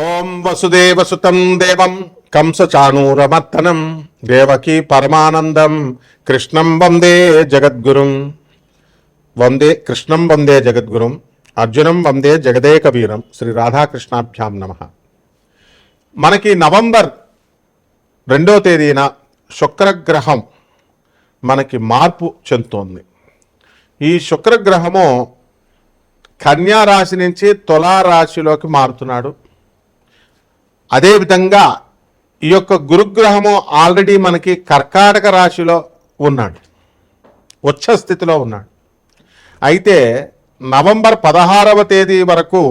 ఓం వసుదేవసుతం దేవం కంసచాణూరమర్తనం దేవకీ పరమానందం కృష్ణం వందే జగద్గురుం. వందే కృష్ణం వందే జగద్గురుం అర్జునం వందే జగదేక వీరం శ్రీ రాధాకృష్ణాభ్యాం నమ. మనకి నవంబర్ రెండో తేదీన శుక్రగ్రహం మనకి మార్పు చెందుతోంది. ఈ శుక్రగ్రహము కన్యా రాశి నుంచి తులారాశిలోకి మారుతున్నాడు. అదేవిధంగా ఈ యొక్క గురుగ్రహము ఆల్రెడీ మనకి కర్కాటక రాశిలో ఉన్నాడు. ఉచ్చ స్థితిలో ఉన్నాడు. అయితే నవంబర్ పదహారవ తేదీ వరకు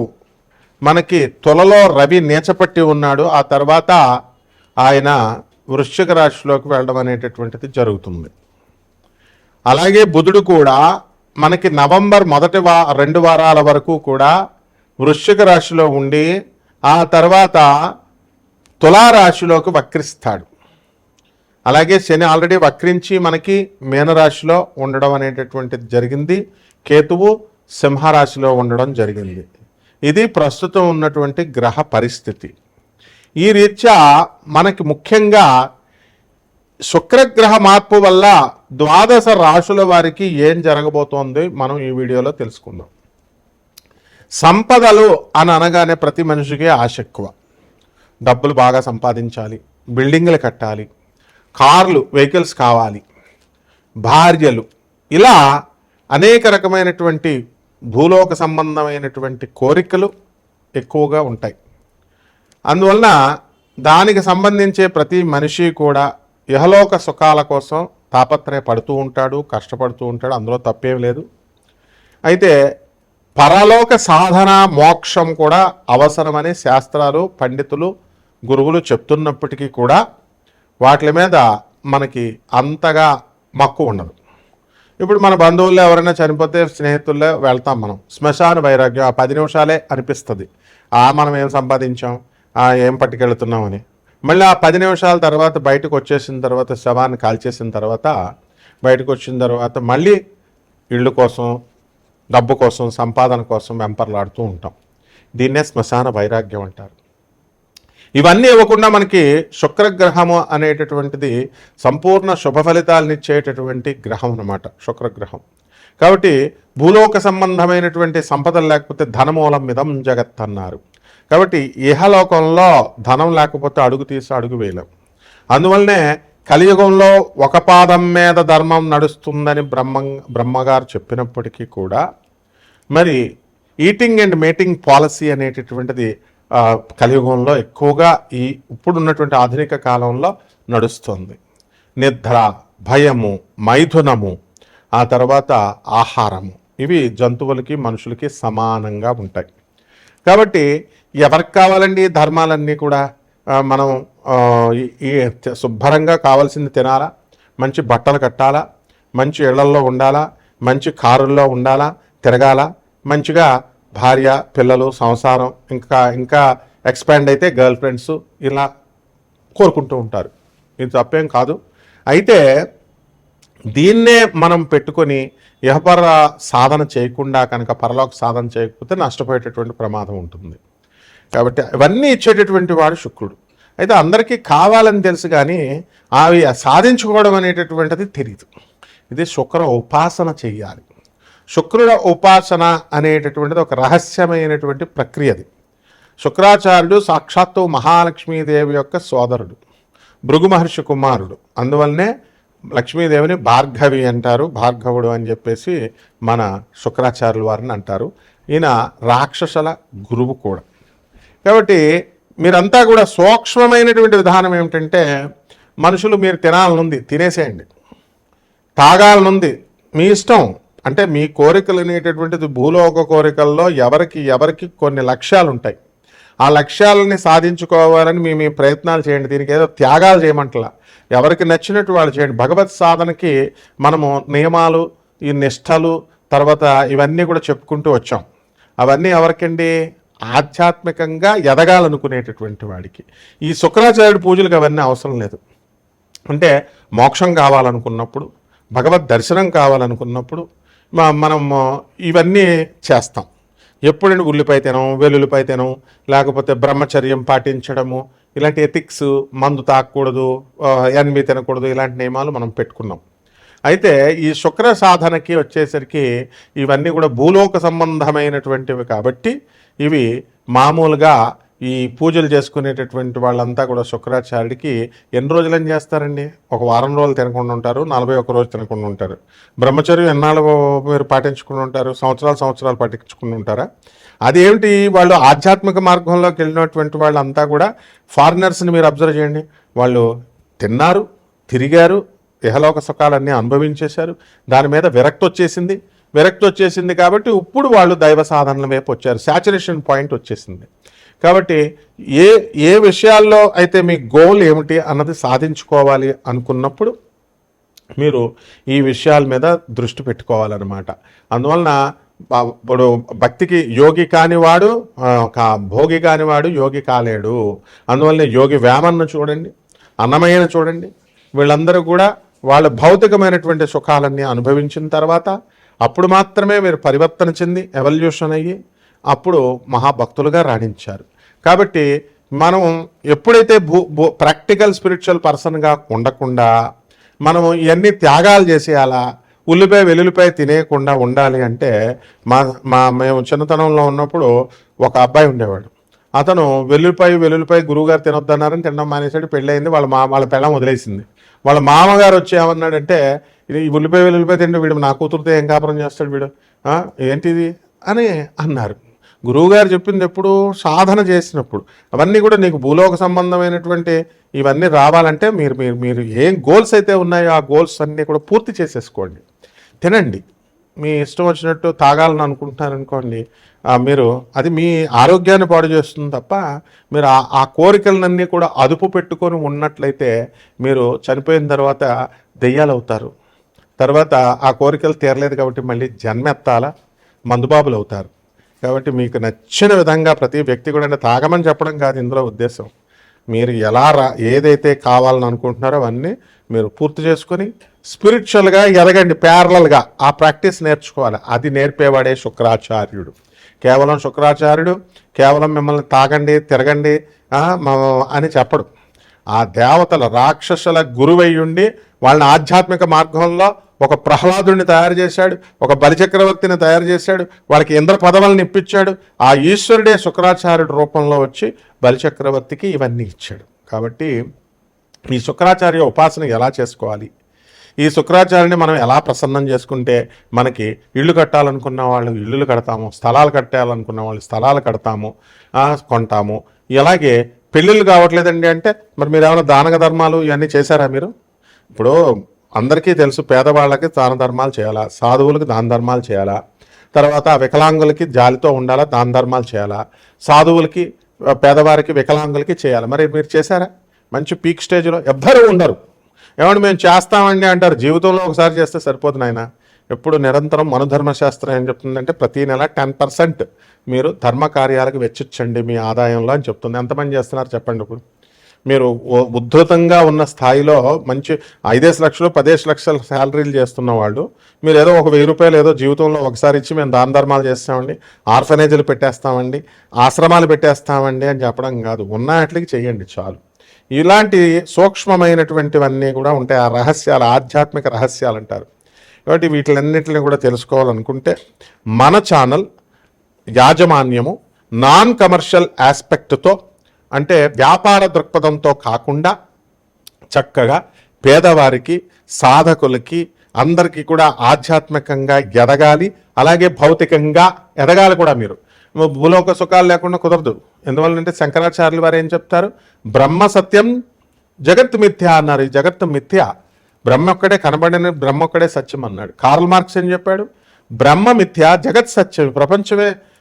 మనకి తులలో రవి నీచపట్టి ఉన్నాడు. ఆ తర్వాత ఆయన వృశ్చిక రాశిలోకి వెళ్ళడం అనేటటువంటిది జరుగుతుంది. అలాగే బుధుడు కూడా మనకి నవంబర్ మొదటి వా రెండు వారాల వరకు కూడా వృశ్చిక రాశిలో ఉండి ఆ తర్వాత తులారాశిలోకి వక్రిస్తాడు. అలాగే శని ఆల్రెడీ వక్రించి మనకి మీనరాశిలో ఉండడం అనేటటువంటిది జరిగింది. కేతువు సింహరాశిలో ఉండడం జరిగింది. ఇది ప్రస్తుతం ఉన్నటువంటి గ్రహ పరిస్థితి. ఈ రీత్యా మనకి ముఖ్యంగా శుక్రగ్రహ మార్పు వల్ల ద్వాదశ రాశుల వారికి ఏం జరగబోతోంది మనం ఈ వీడియోలో తెలుసుకుందాం. సంపదలు అని అనగానే ప్రతి మనిషికి ఆశ ఎక్కువ. డబ్బులు బాగా సంపాదించాలి బిల్డింగ్లు కట్టాలి కార్లు వెహికల్స్ కావాలి భార్యలు. ఇలా అనేక రకమైనటువంటి భూలోక సంబంధమైనటువంటి కోరికలు ఎక్కువగా ఉంటాయి. అందువలన దానికి సంబంధించే ప్రతి మనిషి కూడా ఇహలోక సుఖాల కోసం తాపత్రయపడుతూ ఉంటాడు కష్టపడుతూ ఉంటాడు అందులో తప్పేం లేదు. అయితే పరలోక సాధన మోక్షం కూడా అవసరమని శాస్త్రాలు పండితులు గురువులు చెప్తున్నప్పటికీ కూడా వాటి మీద మనకి అంతగా మక్కువ ఉండదు. ఇప్పుడు మన బంధువుల్లో ఎవరైనా చనిపోతే స్నేహితుల్లో వెళ్తాం మనం. శ్మశాన వైరాగ్యం ఆ పది నిమిషాలే అనిపిస్తుంది. ఆ మనం ఏం సంపాదించాం? ఆ ఏం పట్టుకెళ్తున్నామని మళ్ళీ ఆ పది నిమిషాల తర్వాత బయటకు వచ్చేసిన తర్వాత శవాన్ని కాల్చేసిన తర్వాత బయటకు వచ్చిన తర్వాత మళ్ళీ ఇళ్ళు కోసం డబ్బు కోసం సంపాదన కోసం వెంపర్లాడుతూ ఉంటాం. దీన్నే శ్మశాన వైరాగ్యం అంటారు. ఇవన్నీ ఇవ్వకుండా మనకి శుక్రగ్రహము అనేటటువంటిది సంపూర్ణ శుభ ఫలితాలను ఇచ్చేటటువంటి గ్రహం అన్నమాట శుక్రగ్రహం. కాబట్టి భూలోక సంబంధమైనటువంటి సంపదలు లేకపోతే ధనమూలం మిదం జగత్ అన్నారు కాబట్టి ఇహలోకంలో ధనం లేకపోతే అడుగు తీసి అడుగు వేయలేం. అందువల్లనే కలియుగంలో ఒక పాదం మీద ధర్మం నడుస్తుందని బ్రహ్మ బ్రహ్మగారు చెప్పినప్పటికీ కూడా మరి ఈటింగ్ అండ్ మేటింగ్ పాలసీ అనేటటువంటిది కలియుగంలో ఎక్కువగా ఈ ఇప్పుడున్నటువంటి ఆధునిక కాలంలో నడుస్తుంది. నిద్ర భయము మైథునము ఆ తర్వాత ఆహారము. ఇవి జంతువులకి మనుషులకి సమానంగా ఉంటాయి. కాబట్టి ఎవరికి కావాలండి ఈ ధర్మాలన్నీ కూడా? మనం ఈ శుభ్రంగా కావాల్సింది తినాలా? మంచి బట్టలు కట్టాలా? మంచి ఇళ్ళల్లో ఉండాలా? మంచి కారుల్లో ఉండాలా? తిరగాల? మంచిగా భార్య పిల్లలు సంసారం ఇంకా ఇంకా ఎక్స్పాండ్ అయితే గర్ల్ ఫ్రెండ్స్ ఇలా కోరుకుంటూ ఉంటారు. ఇది తప్పేం కాదు. అయితే దీన్నే మనం పెట్టుకొని యహపర సాధన చేయకుండా కనుక పరలోక సాధన చేయకపోతే నష్టపోయేటటువంటి ప్రమాదం ఉంటుంది. కాబట్టి ఇవన్నీ ఇచ్చేటటువంటి వాడు శుక్రుడు. అయితే అందరికీ కావాలని తెలుసు కానీ అవి సాధించుకోవడం అనేటటువంటిది తెలియదు ఇది శుక్ర ఉపాసన చెయ్యాలి శుక్రుల ఉపాసన అనేటటువంటిది ఒక రహస్యమైనటువంటి ప్రక్రియది. శుక్రాచార్యుడు సాక్షాత్తు మహాలక్ష్మీదేవి యొక్క సోదరుడు భృగు మహర్షి కుమారుడు. అందువల్లనే లక్ష్మీదేవిని భార్గవి అంటారు భార్గవుడు అని చెప్పేసి మన శుక్రాచార్యుల వారిని అంటారు. ఈయన రాక్షసుల గురువు కూడా. కాబట్టి మీరంతా కూడా సూక్ష్మమైనటువంటి విధానం ఏమిటంటే మనుషులు మీరు తినాలనుంది తినేసేయండి. తాగాలనుంది మీ ఇష్టం. అంటే మీ కోరికలు అనేటటువంటిది భూలోక కోరికల్లో ఎవరికి ఎవరికి కొన్ని లక్ష్యాలు ఉంటాయి ఆ లక్ష్యాలని సాధించుకోవాలని మీ మీ ప్రయత్నాలు చేయండి. దీనికి ఏదో త్యాగాలు చేయమంటలా. ఎవరికి నచ్చినట్టు వాళ్ళు చేయండి. భగవత్ సాధనకి మనము నియమాలు ఈ నిష్టలు తర్వాత ఇవన్నీ కూడా చెప్పుకుంటూ వచ్చాం. అవన్నీ ఎవరికండి? ఆధ్యాత్మికంగా ఎదగాలనుకునేటటువంటి వాడికి. ఈ శుక్రాచార్యుడి పూజలకు అవన్నీ అవసరం లేదు. అంటే మోక్షం కావాలనుకున్నప్పుడు భగవద్ దర్శనం కావాలనుకున్నప్పుడు మనం ఇవన్నీ చేస్తాం. ఎప్పుడైనా ఉల్లిపాయ తినం వెల్లుల్లిపాయ తినం లేకపోతే బ్రహ్మచర్యం పాటించడము ఇలాంటి ఎథిక్స్ మందు తాకూడదు ఎన్మి తినకూడదు ఇలాంటి నియమాలు మనం పెట్టుకున్నాం. అయితే ఈ శుక్ర సాధనకి వచ్చేసరికి ఇవన్నీ కూడా భూలోక సంబంధమైనటువంటివి కాబట్టి ఇవి మామూలుగా ఈ పూజలు చేసుకునేటటువంటి వాళ్ళంతా కూడా శుక్రాచార్యుడికి ఎన్ని రోజులు ఏం చేస్తారండి? ఒక వారం రోజులు తినకుండా ఉంటారు నలభై ఒక్క రోజు తినకుండా ఉంటారు. బ్రహ్మచర్యం ఎన్నాళ్ళు మీరు పాటించుకుని ఉంటారు? సంవత్సరాలు సంవత్సరాలు పాటించుకుని ఉంటారా? అదేమిటి వాళ్ళు ఆధ్యాత్మిక మార్గంలోకి వెళ్ళినటువంటి వాళ్ళంతా కూడా ఫారినర్స్ని మీరు అబ్జర్వ్ చేయండి. వాళ్ళు తిన్నారు తిరిగారు ఇహలోక సుఖాలన్నీ అనుభవించేశారు. దాని మీద విరక్తి వచ్చేసింది. విరక్తి వచ్చేసింది కాబట్టి ఇప్పుడు వాళ్ళు దైవ సాధనల వైపు వచ్చారు. శాచురేషన్ పాయింట్ వచ్చేసింది. కాబట్టి ఏ ఏ విషయాల్లో అయితే మీ గోల్ ఏమిటి అన్నది సాధించుకోవాలి అనుకున్నప్పుడు మీరు ఈ విషయాల మీద దృష్టి పెట్టుకోవాలన్నమాట. అందువలన ఇప్పుడు భక్తికి యోగి కానివాడు భోగి కానివాడు యోగి కాలేడు. అందువల్ల యోగి వేమన్ను చూడండి అన్నమయ్యను చూడండి. వీళ్ళందరూ కూడా వాళ్ళ భౌతికమైనటువంటి సుఖాలన్నీ అనుభవించిన తర్వాత అప్పుడు మాత్రమే మీరు పరివర్తన చెంది ఎవల్యూషన్ అయ్యి అప్పుడు మహాభక్తులుగా రాణించారు. కాబట్టి మనం ఎప్పుడైతే భూ భూ ప్రాక్టికల్ స్పిరిచువల్ పర్సన్గా ఉండకుండా మనం ఇవన్నీ త్యాగాలు చేసేయాలా ఉల్లిపాయ వెల్లుల్లిపాయ తినేయకుండా ఉండాలి అంటే మా మా మేము చిన్నతనంలో ఉన్నప్పుడు ఒక అబ్బాయి ఉండేవాడు. అతను వెల్లుల్లిపాయ వెల్లుల్లిపాయ గురువుగారు తినొద్దన్నారని తినడం మానేసాడు పెళ్ళయింది వాళ్ళ మా వాళ్ళ పెళ్ళం వదిలేసింది. వాళ్ళ మామగారు వచ్చి ఏమన్నాడంటే ఇది ఉల్లిపాయ వెల్లుల్లిపాయ తింటే వీడు నా కూతురుతో ఏం కాపురం చేస్తాడు వీడు? ఏంటిది? అని అన్నారు. గురువుగారు చెప్పింది ఎప్పుడు సాధన చేసినప్పుడు. అవన్నీ కూడా నీకు భూలోక సంబంధమైనటువంటి ఇవన్నీ రావాలంటే మీరు మీరు మీరు ఏం గోల్స్ అయితే ఉన్నాయో ఆ గోల్స్ అన్నీ కూడా పూర్తి చేసేసుకోండి. తినండి. మీ ఇష్టం వచ్చినట్టు తాగాలని అనుకుంటున్నారనుకోండి అనుకోండి మీరు అది మీ ఆరోగ్యాన్ని పాడు చేస్తుంది తప్ప మీరు ఆ ఆ కోరికలన్నీ కూడా అదుపు పెట్టుకొని ఉన్నట్లయితే మీరు చనిపోయిన తర్వాత దెయ్యాలు అవుతారు తర్వాత ఆ కోరికలు తీరలేదు కాబట్టి మళ్ళీ జన్మెత్తాల? మందుబాబులు అవుతారు కాబట్టి మీకు నచ్చిన విధంగా ప్రతి వ్యక్తి కూడా అంటే తాగమని చెప్పడం కాదు ఇందులో ఉద్దేశం. మీరు ఎలా రా ఏదైతే కావాలని అనుకుంటున్నారో అవన్నీ మీరు పూర్తి చేసుకొని స్పిరిచువల్గా ఎదగండి ప్యారలల్గా ఆ ప్రాక్టీస్ నేర్చుకోవాలి. అది నేర్పేవాడే శుక్రాచార్యుడు. కేవలం శుక్రాచార్యుడు కేవలం మిమ్మల్ని తాగండి తిరగండి మ- అని చెప్పడు. ఆ దేవతల రాక్షసుల గురువయ్యుండి వాళ్ళని ఆధ్యాత్మిక మార్గంలో ఒక ప్రహ్లాదుని తయారు చేశాడు ఒక బలిచక్రవర్తిని తయారు చేశాడు వాళ్ళకి ఇంద్ర పదవులను ఇప్పించాడు ఆ ఈశ్వరుడే శుక్రాచార్యుడి రూపంలో వచ్చి బలిచక్రవర్తికి ఇవన్నీ ఇచ్చాడు. కాబట్టి ఈ శుక్రాచార్య ఉపాసన ఎలా చేసుకోవాలి? ఈ శుక్రాచార్యుని మనం ఎలా ప్రసన్నం చేసుకుంటే మనకి ఇల్లు కట్టాలనుకున్న వాళ్ళు ఇల్లులు కడతాము స్థలాలు కట్టాలనుకున్న వాళ్ళు స్థలాలు కడతాము కొంటాము. ఇలాగే పెళ్ళిళ్ళు కావట్లేదండి అంటే మరి మీరు ఏమైనా దానక ధర్మాలు ఇవన్నీ చేశారా మీరు? ఇప్పుడు అందరికీ తెలుసు పేదవాళ్ళకి దాన ధర్మాలు చేయాలా సాధువులకు దాన ధర్మాలు చేయాలా తర్వాత వికలాంగులకి జాలితో ఉండాలా దాన ధర్మాలు చేయాలా సాధువులకి పేదవారికి వికలాంగులకి చేయాలి. మరి మీరు చేశారా? మంచి పీక్ స్టేజ్లో ఎవ్వరూ ఉండరు. ఏమంటే మేము చేస్తామండి అంటారు. జీవితంలో ఒకసారి చేస్తే సరిపోతుంది ఆయన ఎప్పుడు నిరంతరం మనుధర్మశాస్త్రం ఏం చెప్తుందంటే ప్రతి నెల టెన్ పర్సెంట్ మీరు ధర్మ కార్యాలకు వెచ్చించండి మీ ఆదాయంలో అని చెప్తుంది. ఎంతమంది చేస్తున్నారు చెప్పండి ఇప్పుడు. మీరు ఉద్ధృతంగా ఉన్న స్థాయిలో మంచి ఐదేసి లక్షలు పదేసి లక్షల శాలరీలు చేస్తున్న వాళ్ళు మీరు ఏదో ఒక వెయ్యి రూపాయలు ఏదో జీవితంలో ఒకసారి ఇచ్చి మేము దాన ధర్మాలు చేస్తామండి ఆర్ఫనేజీలు పెట్టేస్తామండి ఆశ్రమాలు పెట్టేస్తామండి అని చెప్పడం కాదు. ఉన్న వాటికి చేయండి చాలు. ఇలాంటి సూక్ష్మమైనటువంటివన్నీ కూడా ఉంటాయి. ఆ రహస్యాలు ఆధ్యాత్మిక రహస్యాలు అంటారు. కాబట్టి వీటిలన్నిటిని కూడా తెలుసుకోవాలనుకుంటే మన ఛానల్ యాజమాన్యము నాన్ కమర్షియల్ ఆస్పెక్ట్తో అంటే వ్యాపార దృక్పథంతో కాకుండా చక్కగా పేదవారికి సాధకులకి అందరికీ కూడా ఆధ్యాత్మికంగా ఎదగాలి అలాగే భౌతికంగా ఎదగాలి కూడా మీరు. భూలోక సుఖాలు లేకుండా కుదరదు. ఎందువల్లంటే శంకరాచార్యులు వారు ఏం చెప్తారు? బ్రహ్మ సత్యం జగత్ మిథ్య అన్నారు. ఈ జగత్తు మిథ్య. బ్రహ్మ ఒక్కడే కనబడిన బ్రహ్మ ఒక్కడే సత్యం అన్నాడు. కార్ల్ మార్క్స్ ఏం చెప్పాడు? బ్రహ్మ మిథ్య జగత్ సత్యం. ప్రపంచమే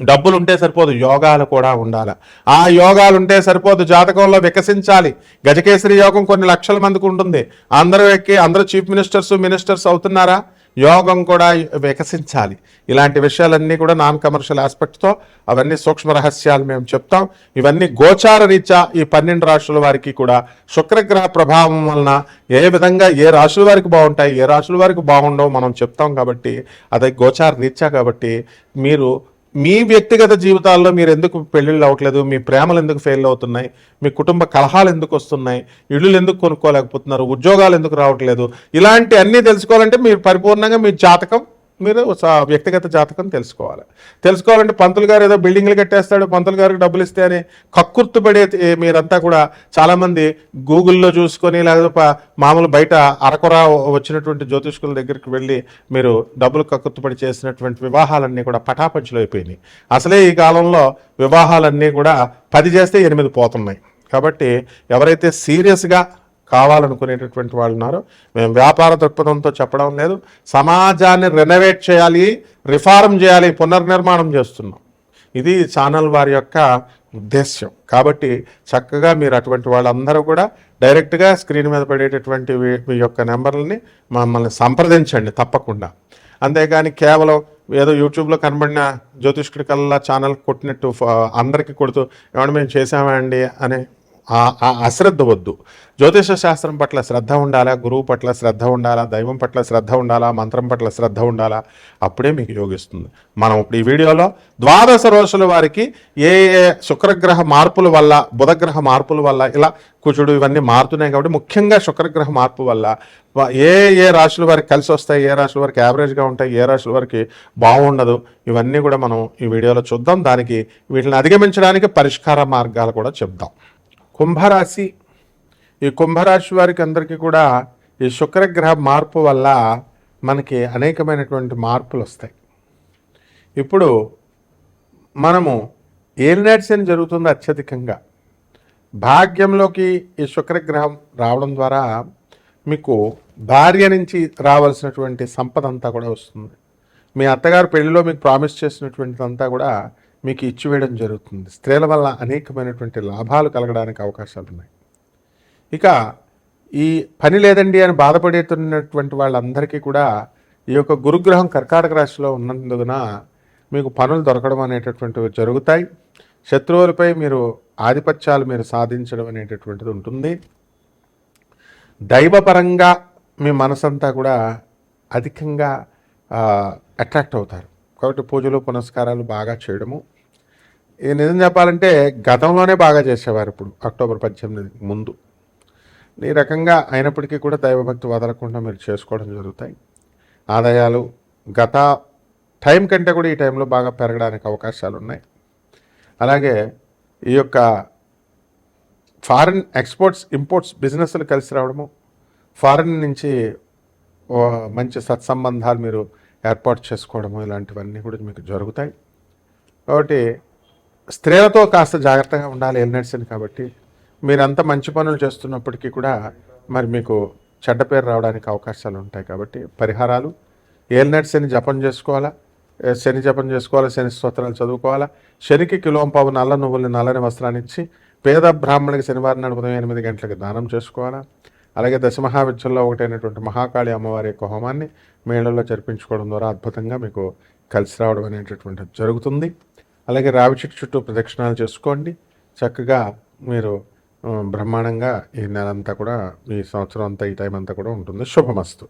డబ్బులు ఉంటే సరిపోదు యోగాలు కూడా ఉండాలి. ఆ యోగాలు ఉంటే సరిపోదు జాతకంలో వికసించాలి. గజకేసరి యోగం కొన్ని లక్షల మందికి ఉంటుంది. అందరూ ఎక్కి అందరూ చీఫ్ మినిస్టర్స్ మినిస్టర్స్ అవుతున్నారా? యోగం కూడా వికసించాలి. ఇలాంటి విషయాలన్నీ కూడా నాన్ కమర్షియల్ ఆస్పెక్ట్తో అవన్నీ సూక్ష్మ రహస్యాలు మేము చెప్తాం. ఇవన్నీ గోచార రీత్యా ఈ పన్నెండు రాశుల వారికి కూడా శుక్రగ్రహ ప్రభావం వలన ఏ విధంగా ఏ రాశుల వారికి బాగుంటాయి ఏ రాశుల వారికి బాగుండవు మనం చెప్తాం కాబట్టి అదే గోచార రీత్యా కాబట్టి మీరు మీ వ్యక్తిగత జీవితాల్లో మీరు ఎందుకు పెళ్ళిళ్ళు అవ్వట్లేదు? మీ ప్రేమలు ఎందుకు ఫెయిల్ అవుతున్నాయి? మీ కుటుంబ కలహాలు ఎందుకు వస్తున్నాయి? ఇళ్ళు ఎందుకు కొనుక్కోలేకపోతున్నారు? ఉద్యోగాలు ఎందుకు రావట్లేదు? ఇలాంటి అన్నీ తెలుసుకోవాలంటే మీరు పరిపూర్ణంగా మీ జాతకం మీరు స- వ్యక్తిగత జాతకం తెలుసుకోవాలి. తెలుసుకోవాలంటే పంతులు గారు ఏదో బిల్డింగ్లు కట్టేస్తాడు పంతులు గారికి డబ్బులు ఇస్తే అని కక్కుర్తుపడే మీరంతా కూడా చాలామంది గూగుల్లో చూసుకొని లేకపోతే మామూలు బయట అరకొర వచ్చినటువంటి జ్యోతిష్కుల దగ్గరికి వెళ్ళి మీరు డబ్బులు కక్కుర్తుపడి చేసినటువంటి వివాహాలన్నీ కూడా పటాపంచులు అయిపోయినాయి. అసలే ఈ కాలంలో వివాహాలన్నీ కూడా పది చేస్తే ఎనిమిది పోతున్నాయి. కాబట్టి ఎవరైతే సీరియస్గా కావాలనుకునేటటువంటి వాళ్ళు ఉన్నారు. మేము వ్యాపార దృక్పథంతో చెప్పడం లేదు. సమాజాన్ని రెనోవేట్ చేయాలి రిఫార్మ్ చేయాలి పునర్నిర్మాణం చేస్తున్నాం. ఇది ఛానల్ వారి యొక్క ఉద్దేశ్యం. కాబట్టి చక్కగా మీరు అటువంటి వాళ్ళందరూ కూడా డైరెక్ట్గా స్క్రీన్ మీద పడేటటువంటి మీ యొక్క నెంబర్లని మమ్మల్ని సంప్రదించండి తప్పకుండా. అంతేగాని కేవలం ఏదో యూట్యూబ్లో కనబడిన జ్యోతిష్కుడి కల్లా ఛానల్ కొట్టినట్టు అందరికీ కొడుతూ ఏమన్నా మేము చేసామండి అనే అశ్రద్ధ వద్దు. జ్యోతిష శాస్త్రం పట్ల శ్రద్ధ ఉండాలా? గురువు పట్ల శ్రద్ధ ఉండాలా? దైవం పట్ల శ్రద్ధ ఉండాలా? మంత్రం పట్ల శ్రద్ధ ఉండాలా? అప్పుడే మీకు యోగిస్తుంది. మనం ఇప్పుడు ఈ వీడియోలో ద్వాదశ రోజుల వారికి ఏ ఏ శుక్రగ్రహ మార్పుల వల్ల బుధగ్రహ మార్పుల వల్ల ఇలా కుచుడు ఇవన్నీ మారుతున్నాయి కాబట్టి ముఖ్యంగా శుక్రగ్రహ మార్పు వల్ల ఏ ఏ రాశుల వారికి కలిసి వస్తాయి? ఏ రాశుల వారికి యావరేజ్గా ఉంటాయి? ఏ రాశుల వారికి బాగుండదు? ఇవన్నీ కూడా మనం ఈ వీడియోలో చూద్దాం. దానికి వీటిని అధిగమించడానికి పరిష్కార మార్గాలు కూడా చెప్దాం. కుంభరాశి. ఈ కుంభరాశి వారికి అందరికీ కూడా ఈ శుక్రగ్రహ మార్పు వల్ల మనకి అనేకమైనటువంటి మార్పులు వస్తాయి. ఇప్పుడు మనము ఏలినాటి శని జరుగుతుంది అత్యధికంగా. భాగ్యంలోకి ఈ శుక్రగ్రహం రావడం ద్వారా మీకు భార్య నుంచి రావాల్సినటువంటి సంపద అంతా కూడా వస్తుంది. మీ అత్తగారు పెళ్ళిలో మీకు ప్రామిస్ చేసినటువంటిదంతా కూడా మీకు ఇచ్చివేయడం జరుగుతుంది. స్త్రీల వల్ల అనేకమైనటువంటి లాభాలు కలగడానికి అవకాశాలు ఉన్నాయి ఇక ఈ పని లేదండి అని బాధపడేతున్నటువంటి వాళ్ళందరికీ కూడా ఈ యొక్క గురుగ్రహం కర్కాటక రాశిలో ఉన్నందున మీకు పనులు దొరకడం అనేటటువంటివి జరుగుతాయి. శత్రువులపై మీరు ఆధిపత్యాలు మీరు సాధించడం అనేటటువంటిది ఉంటుంది. దైవపరంగా మీ మనసంతా కూడా అధికంగా అట్రాక్ట్ అవుతారు. కాబట్టి పూజలు పునస్కారాలు బాగా చేయడము. ఇది నిజం చెప్పాలంటే గతంలోనే బాగా చేసేవారు ఇప్పుడు అక్టోబర్ పద్దెనిమిది ముందు. ఈ రకంగా అయినప్పటికీ కూడా దైవభక్తి వదలకుండా మీరు చేసుకోవడం జరుగుతాయి. ఆదాయాలు గత టైం కంటే కూడా ఈ టైంలో బాగా పెరగడానికి అవకాశాలు ఉన్నాయి. అలాగే ఈ యొక్క ఫారిన్ ఎక్స్పోర్ట్స్ ఇంపోర్ట్స్ బిజినెస్లు కలిసి రావడము ఫారిన్ నుంచి మంచి సత్సంబంధాలు మీరు ఏర్పాటు చేసుకోవడము ఇలాంటివన్నీ కూడా మీకు జరుగుతాయి. కాబట్టి స్త్రీలతో కాస్త జాగ్రత్తగా ఉండాలి ఎల్నెట్స్ని కాబట్టి మీరంతా మంచి పనులు చేస్తున్నప్పటికీ కూడా మరి మీకు చెడ్డ పేరు రావడానికి అవకాశాలు ఉంటాయి కాబట్టి పరిహారాలు ఏల్నెట్ శని జపం చేసుకోవాలా శని జపం చేసుకోవాలా శని స్తోత్రాలు చదువుకోవాలా శనికి కిలోం పావు నల్ల నువ్వుల్ని నల్లని వస్త్రాన్ని ఇచ్చి పేద బ్రాహ్మణుడికి శనివారం నాడు ఉదయం ఎనిమిది గంటలకు దానం చేసుకోవాలా అలాగే దశమహావిద్యంలో ఒకటైనటువంటి మహాకాళి అమ్మవారి యొక్క హోమాన్ని మేళల్లో జరిపించుకోవడం ద్వారా అద్భుతంగా మీకు కలిసి రావడం అనేటటువంటిది జరుగుతుంది. అలాగే రావి చెట్టు చుట్టూ ప్రదక్షిణాలు చేసుకోండి. చక్కగా మీరు బ్రహ్మాండంగా ఈ నెల అంతా కూడా ఈ సంవత్సరం అంతా ఈ టైం అంతా కూడా ఉంటుంది. శుభమస్తు.